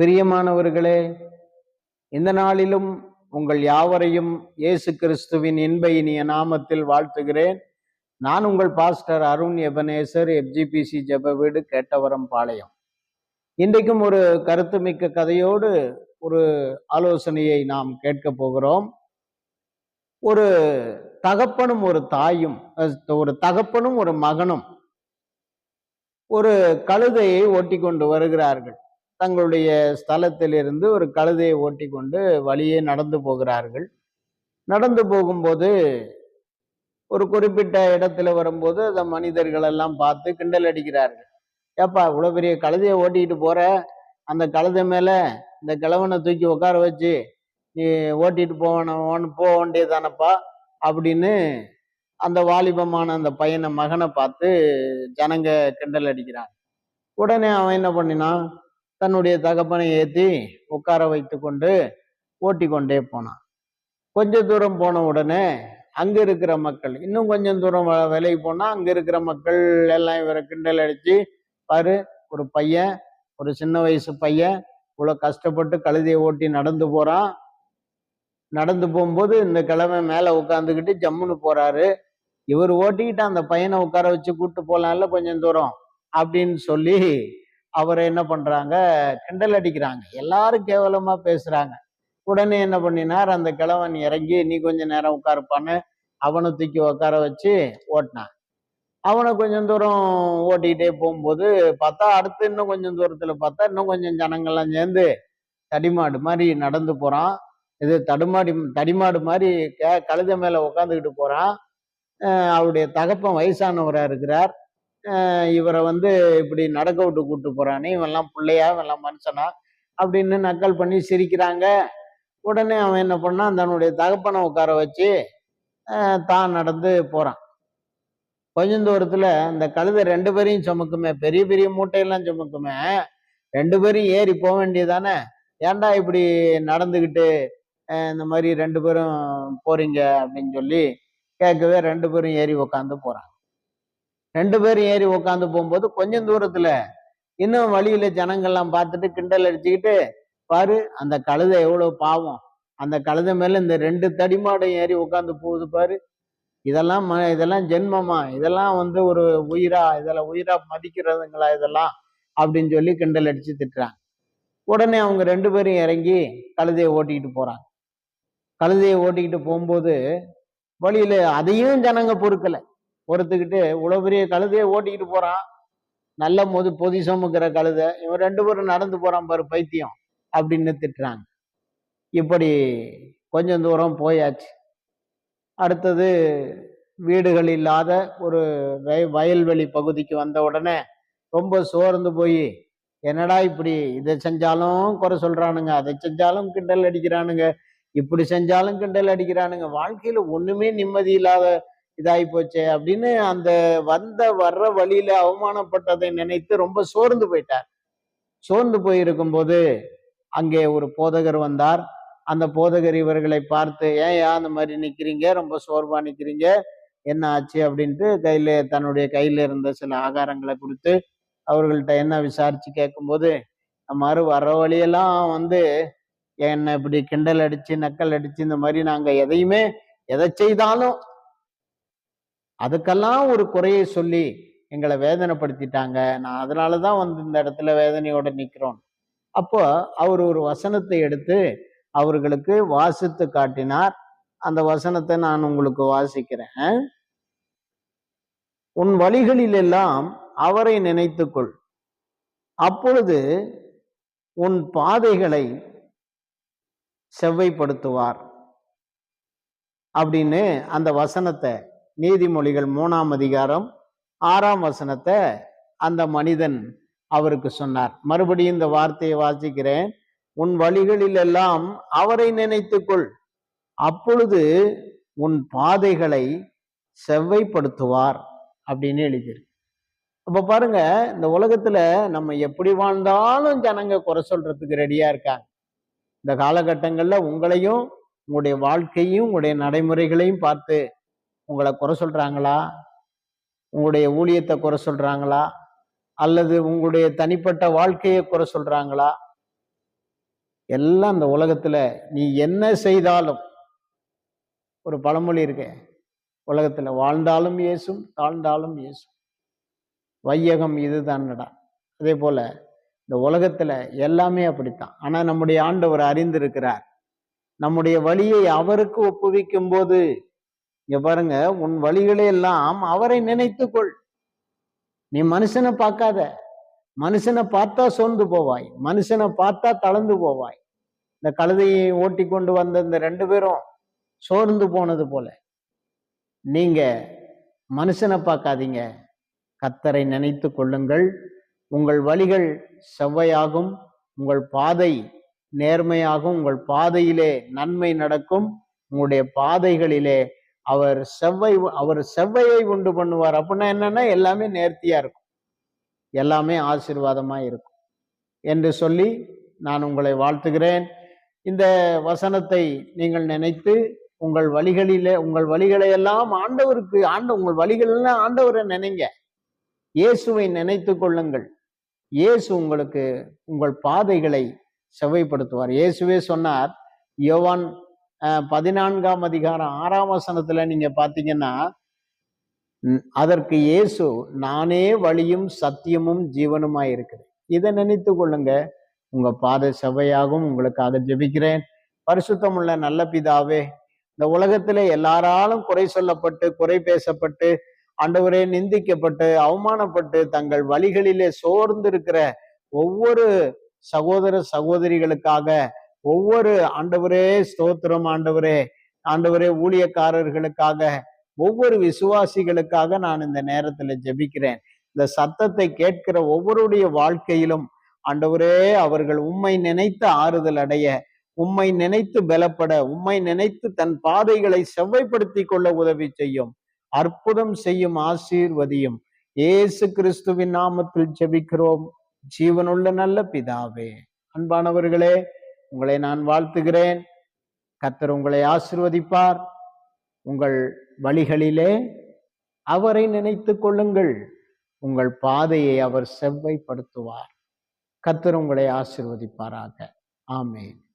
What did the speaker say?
பிரியமானவர்களே இந்த நாளிலும் உங்கள் யாவரையும் இயேசு கிறிஸ்துவின் இன்ப இனிய நாமத்தில் வாழ்த்துகிறேன். நான் உங்கள் பாஸ்டர் அருண் எபனேசர் எஃப்ஜிபிசி ஜெப வீடு கேட்டவரம் பாளையம். இன்றைக்கும் ஒரு கருத்துமிக்க கதையோடு ஒரு ஆலோசனையை நாம் கேட்க போகிறோம். ஒரு தகப்பனும் ஒரு தாயும் ஒரு தகப்பனும் ஒரு மகனும் ஒரு கழுதையை ஓட்டி கொண்டு வருகிறார்கள். தங்களுடைய ஸ்தலத்திலிருந்து ஒரு கழுதையை ஓட்டி கொண்டு வழியே நடந்து போகிறார்கள். நடந்து போகும்போது ஒரு குறிப்பிட்ட இடத்துல வரும்போது அந்த மனிதர்கள் எல்லாம் பார்த்து கிண்டல் அடிக்கிறார்கள். ஏப்பா இவ்வளோ பெரிய கழுதையை ஓட்டிக்கிட்டு போற? அந்த கழுதை மேலே இந்த கிழவனை தூக்கி உட்கார வச்சு நீ ஓட்டிட்டு போவன போக வேண்டியதானப்பா அப்படின்னு அந்த வாலிபமான அந்த பையனை மகனை பார்த்து ஜனங்க கிண்டல் அடிக்கிறாங்க. உடனே அவன் என்ன பண்ணினான்? தன்னுடைய தகப்பனை ஏற்றி உட்கார வைத்து கொண்டு ஓட்டி கொண்டே போனான். கொஞ்ச தூரம் போன உடனே அங்க இருக்கிற மக்கள் இன்னும் கொஞ்சம் தூரம் விலைக்கு விலகி போனா அங்க இருக்கிற மக்கள் எல்லாம் இவரை கிண்டல் அடிச்சு பாரு ஒரு பையன் ஒரு சின்ன வயசு பையன் இவ்வளவு கஷ்டப்பட்டு கழுதியை ஓட்டி நடந்து போறான். நடந்து போகும்போது இந்த கிழமை மேல உட்காந்துக்கிட்டு ஜம்முன்னு போறாரு. இவர் ஓட்டிக்கிட்டு அந்த பையனை உட்கார வச்சு கூப்பிட்டு போலாம்ல கொஞ்சம் தூரம் அப்படின்னு சொல்லி அவரை என்ன பண்றாங்க? கிண்டல் அடிக்கிறாங்க. எல்லாரும் கேவலமா பேசுறாங்க. உடனே என்ன பண்ணினார்? அந்த கிழவன் இறங்கி நீ கொஞ்ச நேரம் உட்காருப்பான்னு அவனை தூக்கி உட்கார வச்சு ஓட்டினான் அவனை கொஞ்சம் தூரம் ஓட்டிக்கிட்டே போகும்போது பார்த்தா அடுத்து இன்னும் கொஞ்சம் தூரத்துல பார்த்தா இன்னும் கொஞ்சம் ஜனங்கள்லாம் சேர்ந்து தடிமாடு மாதிரி நடந்து போறான். இது தடுமாடி தடிமாடு மாதிரி கே கழுத மேல உட்காந்துக்கிட்டு போறான். அவருடைய தகப்பன் வயசானவராக இருக்கிறார். இவரை வந்து இப்படி நடக்க விட்டு கூப்பிட்டு போறானே இவெல்லாம் பிள்ளையா இவெல்லாம் மனுஷனா அப்படின்னு நக்கல் பண்ணி சிரிக்கிறாங்க. உடனே அவன் என்ன பண்ணான்? தன்னுடைய தகப்பனை உட்கார வச்சு தான் நடந்து போறான். கொஞ்சம் தூரத்துல இந்த கழுதை ரெண்டு பேரையும் சுமக்குமே பெரிய பெரிய மூட்டையெல்லாம் சுமக்குமே ரெண்டு பேரும் ஏறி போக வேண்டியதானே? ஏன்டா இப்படி நடந்துக்கிட்டு இந்த மாதிரி ரெண்டு பேரும் போறீங்க அப்படின்னு சொல்லி கேட்கவே ரெண்டு பேரும் ஏறி உக்காந்து போகிறான் ரெண்டு பேரும் ஏறி உக்காந்து போகும்போது கொஞ்சம் தூரத்துல இன்னும் வழியில ஜனங்கள்லாம் பார்த்துட்டு கிண்டல் அடிச்சுக்கிட்டு பாரு அந்த கழுதை எவ்வளவு பாவம். அந்த கழுதை மேல இந்த ரெண்டு தடிமாடும் ஏறி உட்காந்து போகுது பாரு. இதெல்லாம் ம- இதெல்லாம் ஜென்மமா? இதெல்லாம் வந்து ஒரு உயிரா? இதெல்லாம் உயிரா மதிக்கிறதுங்களா இதெல்லாம்? அப்படின்னு சொல்லி கிண்டல் அடிச்சு திட்டுறாங்க. உடனே அவங்க ரெண்டு பேரும் இறங்கி கழுதையை ஓட்டிக்கிட்டு போறாங்க. கழுதையை ஓட்டிக்கிட்டு போகும்போது வழியில அதையும் ஜனங்க பொறுக்கலை. பொறுத்துக்கிட்டு இவ்வளோ பெரிய கழுதையை ஓட்டிக்கிட்டு போகிறான் நல்ல மொது பொதிசமுக்கிற கழுதை. இவன் ரெண்டு பேரும் நடந்து போகிறான் பாரு பைத்தியம் அப்படின்னு திட்டுறாங்க. இப்படி கொஞ்சம் தூரம் போயாச்சு. அடுத்தது வீடுகள் இல்லாத ஒரு வய- வயல்வெளி பகுதிக்கு வந்த உடனே ரொம்ப சோர்ந்து போய் என்னடா இப்படி இதை செஞ்சாலும் குறை சொல்றானுங்க அதை செஞ்சாலும் கிண்டல் அடிக்கிறானுங்க இப்படி செஞ்சாலும் கிண்டல் அடிக்கிறானுங்க. வாழ்க்கையில ஒண்ணுமே நிம்மதி இல்லாத இதாகி போச்சே அப்படின்னு அந்த வந்த வர்ற வழியில அவமானப்பட்டதை நினைத்து ரொம்ப சோர்ந்து போயிட்டார். சோர்ந்து போயிருக்கும் போது அங்கே ஒரு போதகர் வந்தார். அந்த போதகர் இவர்களை பார்த்து ஏன் ஏன் அந்த மாதிரி நிற்கிறீங்க ரொம்ப சோர்வா நிற்கிறீங்க என்ன ஆச்சு? அப்படின்ட்டு கையில தன்னுடைய கையில இருந்த சில ஆகாரங்களை கொடுத்து அவர்கள்ட்ட என்ன விசாரிச்சு கேட்கும்போது மறு வர வழியெல்லாம் வந்து என்னை இப்படி கிண்டல் அடிச்சு நக்கல் அடிச்சு இந்த மாதிரி நாங்க எதையுமே எதை செய்தாலும் அதுக்கெல்லாம் ஒரு குறையை சொல்லி எங்களை வேதனைப்படுத்திட்டாங்க. நான் அதனால தான் வந்து இந்த இடத்துல வேதனையோடு நிற்கிறோம் அப்போ அவர் ஒரு வசனத்தை எடுத்து அவர்களுக்கு வாசித்து காட்டினார். அந்த வசனத்தை நான் உங்களுக்கு வாசிக்கிறேன். உன் வழிகளில் எல்லாம் அவரை நினைத்துக்கொள். அப்பொழுது உன் பாதைகளை செவ்வைப்படுத்துவார். அப்படின்னு அந்த வசனத்தை நீதிமொழிகள் மூணாம் அதிகாரம் ஆறாம் வசனத்தை அந்த மனிதன் அவருக்கு சொன்னார். மறுபடியும் இந்த வார்த்தையை வாசிக்கிறேன். உன் வழிகளில் எல்லாம் அவரை நினைத்துக்கொள். அப்பொழுது உன் பாதைகளை செவ்வைப்படுத்துவார் அப்படின்னு எழுதியிருக்கு. அப்போ பாருங்க இந்த உலகத்துல நம்ம எப்படி வாழ்ந்தாலும் ஜனங்க குறை சொல்றதுக்கு ரெடியா இருக்காங்க. இந்த காலகட்டங்கள்ல உங்களையும் உங்களுடைய வாழ்க்கையும் உங்களுடைய நடைமுறைகளையும் பார்த்து உங்களை குறை சொல்கிறாங்களா உங்களுடைய ஊழியத்தை குறை சொல்கிறாங்களா அல்லது உங்களுடைய தனிப்பட்ட வாழ்க்கையை குறை சொல்கிறாங்களா எல்லாம் இந்த உலகத்தில் நீ என்ன செய்தாலும் ஒரு பழமொழி இருக்க. உலகத்தில் வாழ்ந்தாலும் ஏசும் தாழ்ந்தாலும் ஏசும் வையகம் இதுதான்டா. அதே போல் இந்த உலகத்தில் எல்லாமே அப்படித்தான். ஆனால் நம்முடைய ஆண்டவர் அறிந்திருக்கிறார். நம்முடைய வழியை அவருக்கு ஒப்புவிக்கும் போது இங்க பாருங்க உன் வழிகளை எல்லாம் அவரை நினைத்துக்கொள். நீ மனுஷனை பார்க்காத. மனுஷனை பார்த்தா சோர்ந்து போவாய். மனுஷனை பார்த்தா தளர்ந்து போவாய். இந்த கழுதையை ஓட்டி கொண்டு வந்த இந்த ரெண்டு பேரும் சோர்ந்து போனது போல. நீங்க மனுஷனை பார்க்காதீங்க. கத்தரை நினைத்து கொள்ளுங்கள். உங்கள் வழிகள் செவ்வையாகும். உங்கள் பாதை நேர்மையாகும். உங்கள் பாதையிலே நன்மை நடக்கும். உங்களுடைய பாதைகளிலே அவர் செவ்வை அவர் செவ்வையை உண்டு பண்ணுவார். அப்படின்னா என்னன்னா எல்லாமே நேர்த்தியா இருக்கும். எல்லாமே ஆசீர்வாதமா இருக்கும். என்று சொல்லி நான் உங்களை வாழ்த்துகிறேன். இந்த வசனத்தை நீங்கள் நினைத்து உங்கள் வழிகளில உங்கள் வழிகளை எல்லாம் ஆண்டவருக்கு ஆண்ட உங்கள் வழிகள் எல்லாம் ஆண்டவரை நினைங்க. இயேசுவை நினைத்து கொள்ளுங்கள். இயேசு உங்களுக்கு உங்கள் பாதைகளை செவ்வைப்படுத்துவார். இயேசுவே சொன்னார் யோவான் பதினான்காம் அதிகாரம் ஆறாம் வசனத்துல நீங்க பாத்தீங்கன்னா அதற்கு இயேசு நானே வழியும் சத்தியமும் ஜீவனுமாய் இருக்குது இதை நினைத்து கொள்ளுங்க. உங்க பாதை செவையாகவும் உங்களுக்காக ஜெபிக்கிறேன். பரிசுத்தமுள்ள நல்ல பிதாவே இந்த உலகத்துல எல்லாராலும் குறை சொல்லப்பட்டு குறை பேசப்பட்டு ஆண்டவரே நிந்திக்கப்பட்டு அவமானப்பட்டு தங்கள் வழிகளிலே சோர்ந்து இருக்கிற ஒவ்வொரு சகோதர சகோதரிகளுக்காக ஒவ்வொரு ஆண்டவரே ஸ்தோத்திரம் ஆண்டவரே. ஆண்டவரே ஊழியக்காரர்களுக்காக ஒவ்வொரு விசுவாசிகளுக்காக நான் இந்த நேரத்துல ஜெபிக்கிறேன். இந்த சத்தத்தை கேட்கிற ஒவ்வொருடைய வாழ்க்கையிலும் ஆண்டவரே அவர்கள் உம்மை நினைத்து ஆறுதல் அடைய உம்மை நினைத்து பலப்பட உம்மை நினைத்து தன் பாதைகளை செவ்வைப்படுத்தி கொள்ள உதவி செய்யும். அற்புதம் செய்யும் ஆசீர்வதியும். இயேசு கிறிஸ்துவின் நாமத்தில் ஜெபிக்கிறோம். ஜீவனுள்ள நல்ல பிதாவே. அன்பானவர்களே உங்களை நான் வாழ்த்துகிறேன். கத்தர் உங்களை ஆசிர்வதிப்பார். உங்கள் வழிகளிலே அவரை நினைத்து கொள்ளுங்கள். உங்கள் பாதையை அவர் செவ்வைப்படுத்துவார். கத்தர் உங்களை ஆசிர்வதிப்பாராக. ஆமேன்.